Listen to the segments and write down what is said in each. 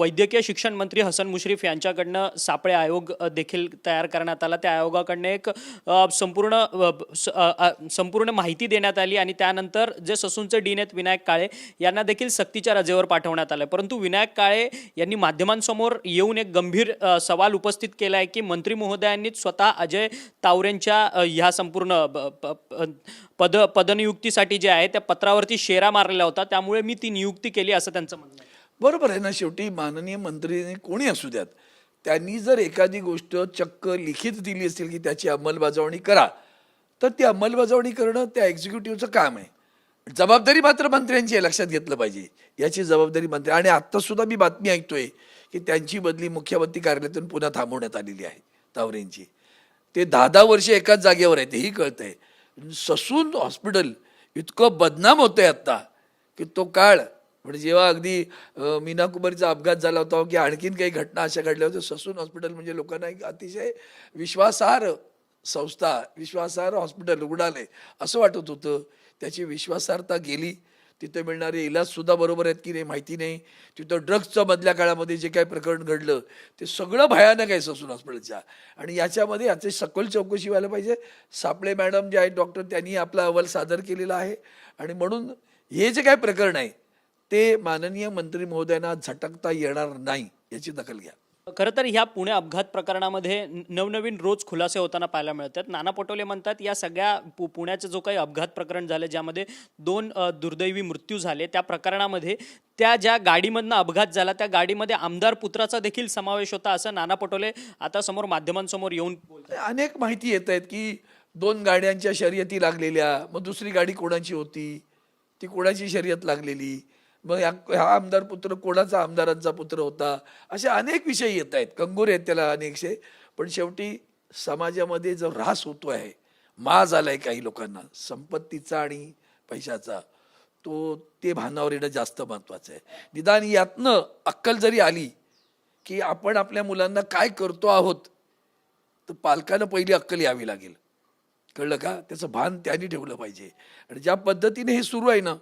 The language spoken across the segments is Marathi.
वैद्यकीय शिक्षण मंत्री हसन मुश्रीफ यांच्याकडनं सापळे आयोग देखील तयार करण्यात आला. त्या आयोगाकडनं एक संपूर्ण संपूर्ण माहिती देण्यात आली आणि त्यानंतर जे ससूनचे डीन आहेत विनायक काळे यांना देखील सक्तीच्या रजेवर पाठवण्यात आलं. परंतु विनायक काळे यांनी माध्यमांसमोर येऊन एक गंभीर सवाल उपस्थित केला आहे की मंत्री महोदयांनीच स्वतः अजय तावरेंच्या ह्या संपूर्ण प- प- पद पदनियुक्तीसाठी जे आहे त्या पत्रावरती शेरा मारलेला होता. त्यामुळे मी ती नियुक्ती केली असं त्यांचं म्हणणं आहे. बरोबर आहे ना शेवटी माननीय मंत्री कोणी असू द्यात? त्यांनी जर एखादी गोष्ट चक्क लिखित दिली असेल की त्याची अंमलबजावणी करा तर ती अंमलबजावणी करणं त्या एक्झिक्युटिव्हचं काम आहे. जबाबदारी मात्र मंत्र्यांची आहे लक्षात घेतलं पाहिजे. याची जबाबदारी मंत्री आणि आत्तासुद्धा मी बातमी ऐकतोय की त्यांची बदली मुख्यमंत्री कार्यालयातून पुन्हा थांबवण्यात आलेली आहे तावरेंची. ते दहा दहा वर्ष एकाच जागेवर आहे तेही कळतंय. ससून हॉस्पिटल इतकं बदनाम होतंय आत्ता की तो काळ म्हणजे जेव्हा अगदी मीनाकुमारीचा मीना कुमारीचा अपघात झाला होता की आणखीन काही घटना अशा घडल्या होत्या ससून हॉस्पिटल म्हणजे लोकांना एक अतिशय विश्वासार्ह संस्था विश्वासार्ह हॉस्पिटल रुग्णालय असं वाटत होतं. त्याची विश्वासार्हता गेली. तिथे मिळणारे इलाजसुद्धा बरोबर आहेत की नाही माहिती नाही. तिथं ड्रग्जचं मधल्या काळामध्ये जे काही प्रकरण घडलं ते सगळं भयानक आहे ससून हॉस्पिटलच्या. आणि याच्यामध्ये याचे सखोल चौकशी व्हायला पाहिजे. सापळे मॅडम जे आहेत डॉक्टर त्यांनी आपला अहवाल सादर केलेला आहे. आणि म्हणून हे जे काय प्रकरण आहे ते माननीय मंत्री महोदयांना झटकता येणार नाही याची दखल घ्या. खरं तर ह्या पुणे अपघात प्रकरणामध्ये नवनवीन रोज खुलासे होताना पाहायला मिळतात. नाना पटोले म्हणतात या सगळ्या पु पुण्याचं जो काही अपघात प्रकरण झालं ज्यामध्ये दोन दुर्दैवी मृत्यू झाले त्या प्रकरणामध्ये त्या ज्या गाडीमधनं अपघात झाला त्या गाडीमध्ये आमदार पुत्राचा देखील समावेश होता असं नाना पटोले आता समोर माध्यमांसमोर येऊन अनेक माहिती येत आहेत की दोन गाड्यांच्या शर्यती लागलेल्या मग दुसरी गाडी कोणाची होती? ती कोणाची शर्यत लागलेली? मग या- हा आमदार पुत्र कोणाचा? आमदारांचा पुत्र होता. असे अनेक विषय येत आहेत. कंगोरे आहेत त्याला अनेकशे पण शेवटी समाजामध्ये जो ऱ्हास होतो आहे माज आहे काही लोकांना संपत्तीचा आणि पैशाचा तो ते भानावर येणं जास्त महत्वाचं आहे. निदान यातनं अक्कल जरी आली की आपण आपल्या मुलांना काय करतो आहोत तर पालकानं पहिली अक्कल यावी लागेल. कळलं का? त्याचं भान त्यांनी ठेवलं पाहिजे. आणि ज्या पद्धतीने हे सुरू आहे ना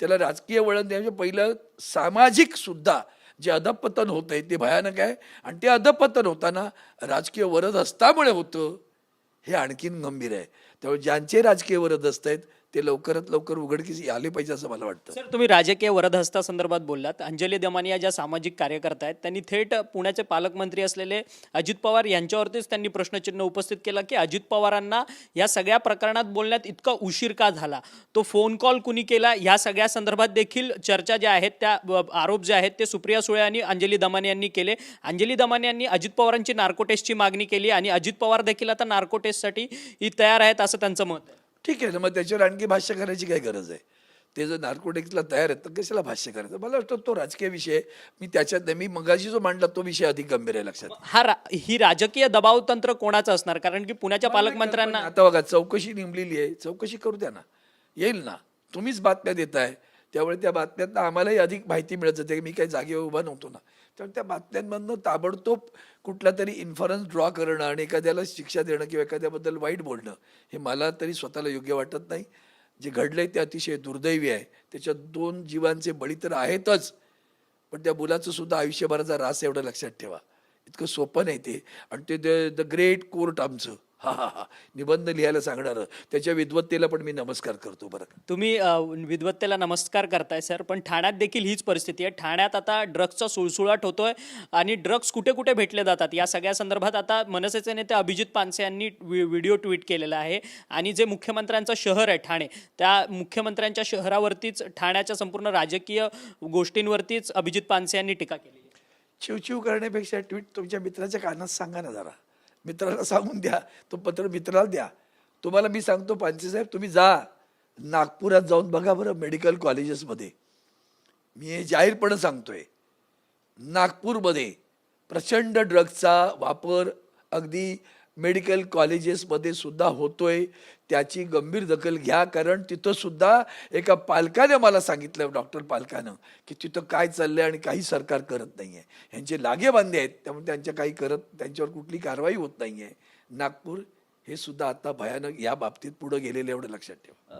त्याला राजकीय वळण देण्याचे पहिलं सामाजिक सुद्धा जे अधपतन होत आहे ते भयानक आहे. आणि ते अधपतन होताना राजकीय वरदहस्तामुळे होतं हे आणखीन गंभीर आहे. त्यामुळे ज्यांचे राजकीय वरदहस्त आहेत ते लवकरात लवकर उघडकीस आले पाहिजे असं मला वाटतं. सर तुम्ही राजकीय वरदहस्ता संदर्भात बोललात. अंजली दमानिया ज्या सामाजिक कार्यकर्ता आहेत त्यांनी थेट पुण्याचे पालकमंत्री असलेले अजित पवार यांच्यावरतीच त्यांनी प्रश्नचिन्ह उपस्थित केलं की अजित पवारांना या सगळ्या प्रकरणात बोलण्यात इतका उशीर का झाला? तो फोन कॉल कुणी केला? या सगळ्या संदर्भात देखील चर्चा ज्या आहेत त्या आरोप जे आहेत ते सुप्रिया सुळे आणि अंजली दमाने यांनी केले. अंजली दमाने यांनी अजित पवारांची नार्को टेस्टची मागणी केली आणि अजित पवार देखील आता नार्को टेस्टसाठी तयार आहेत असं त्यांचं मत आहे. ठीक आहे ना मग त्याच्यावर आणखी भाष्य करायची काय गरज आहे? ते जर नार्कोटिक्सला तयार आहेत तर कशाला भाष्य करायचं? मला वाटतं तो राजकीय विषय. मी त्याच्यात. मी मगाशी जो मांडला तो विषय अधिक गंभीर आहे लक्षात. हा रा- ही राजकीय दबाव तंत्र कोणाचं असणार? कारण की पुण्याच्या पालकमंत्र्यांना आता बघा चौकशी नेमलेली आहे. चौकशी करू द्या ना. येईल ना. तुम्हीच बातम्या देताय. त्यामुळे त्या बातम्यात आम्हालाही अधिक माहिती मिळत जाते. मी काही जागेवर उभा नव्हतो ना. कारण त्या बातम्यांमधनं ताबडतोब कुठला तरी इन्फरन्स ड्रॉ करणं आणि एखाद्याला शिक्षा देणं किंवा एखाद्याबद्दल वाईट बोलणं हे मला तरी स्वतःला योग्य वाटत नाही. जे घडलंय ते अतिशय दुर्दैवी आहे. त्याच्यात दोन जीवांचे बळी तर आहेतच पण त्या मुलाचं सुद्धा आयुष्यभराचा रास एवढं लक्षात ठेवा. इतकं सोपं नाही ते. आणि ते द द ग्रेट कोर्ट आमचं. हा हा हा. निबंध लिहायला सांगणारं. त्याच्या विद्वत्तेला पण मी नमस्कार करतो बरं का. तुम्ही अ, विद्वत्तेला नमस्कार करताय सर. पण ठाण्यात देखील हीच परिस्थिती आहे. ठाण्यात आता ड्रग्सचा सुळसुळाट होतोय आणि ड्रग्स कुठे कुठे भेटले जातात? या सगळ्या संदर्भात आता मनसेचे नेते अभिजित पानसे यांनी व्हि- व्हिडिओ ट्विट केलेला आहे. आणि जे मुख्यमंत्र्यांचं शहर आहे ठाणे त्या मुख्यमंत्र्यांच्या शहरावरतीच ठाण्याच्या संपूर्ण राजकीय गोष्टींवरतीच अभिजित पानसे यांनी टीका केली. चिवचिव करण्यापेक्षा ट्विट तुमच्या मित्राच्या कानात सांगा ना जरा. मित्राला सांगून द्या. तो पत्र मित्राला द्या. तुम्हाला मी सांगतो पांचे साहेब तुम्ही जा. नागपुरात जाऊन बघा बरं मेडिकल कॉलेजेसमध्ये. मी हे जाहीरपणे सांगतोय. नागपूरमध्ये प्रचंड ड्रग्सचा वापर अगदी मेडिकल कॉलेजेसमध्ये सुद्धा होतोय. त्याची गंभीर दखल घ्या कारण तिथं सुद्धा एका पालकाने मला सांगितलं डॉक्टर पालकानं की तिथं काय चाललंय आणि काही सरकार करत नाही आहे ह्यांचे लागेबांधे आहेत त्यामुळे त्यांच्या काही करत त्यांच्यावर कुठली कारवाई होत नाही आहे नागपूर हे सुद्धा आता भयानक या बाबतीत पुढं गेलेलं एवढं लक्षात ठेवा.